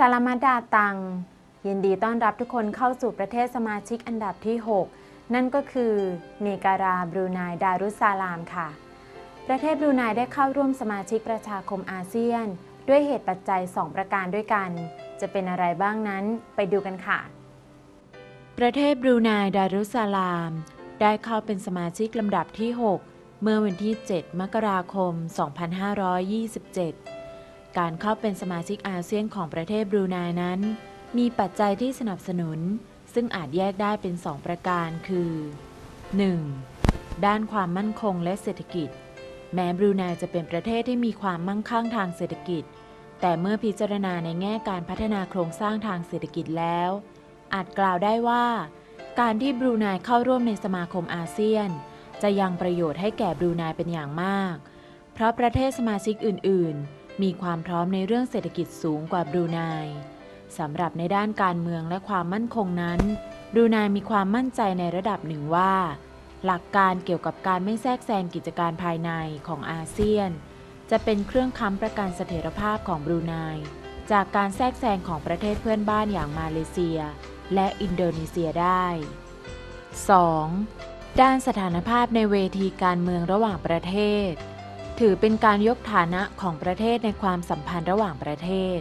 สลามัดดาตัง ยินดีต้อนรับทุกคนเข้าสู่ประเทศสมาชิกอันดับที่ 6 นั่นก็คือเนการาบรูไนดารุสซาลามค่ะ ประเทศบรูไนได้เข้าร่วมสมาชิกประชาคมอาเซียน ด้วยเหตุปัจจัย 2 ประการด้วยกัน จะเป็นอะไรบ้างนั้นไปดูกันค่ะ ประเทศบรูไนดารุสซาลาม ได้เข้าเป็นสมาชิกลำดับที่ 6 เมื่อวันที่ 7 มกราคม 2527 การเข้าเป็นสมาชิกอาเซียนของประเทศบรูไนนั้น มีปัจจัยที่สนับสนุน ซึ่งอาจแยกได้เป็น 2 ประการคือ 1. ด้านความมั่นคงและเศรษฐกิจ แม้บรูไนจะเป็นประเทศที่มีความมั่งคั่งทางเศรษฐกิจ แต่เมื่อพิจารณาในแง่การพัฒนาโครงสร้างทางเศรษฐกิจแล้ว อาจกล่าวได้ว่า การที่บรูไนเข้าร่วมในสมาคมอาเซียน จะยังประโยชน์ให้แก่บรูไนเป็นอย่างมาก เพราะประเทศสมาชิกอื่น ๆ มีความพร้อมในเรื่องเศรษฐกิจสูงกว่าบรูไนสำหรับในด้านการเมืองและความมั่นคงนั้นบรูไนมีความมั่นใจในระดับหนึ่งว่า หลักการเกี่ยวกับการไม่แทรกแซงกิจการภายในของอาเซียน จะเป็นเครื่องค้ำประกันเสถียรภาพของบรูไนจากการแทรกแซงของประเทศเพื่อนบ้านอย่างมาเลเซีย และอินโดนีเซียได้ 2. ด้านสถานภาพในเวทีการเมืองระหว่างประเทศ ถือเป็นการยกฐานะของประเทศในความสัมพันธ์ระหว่างประเทศ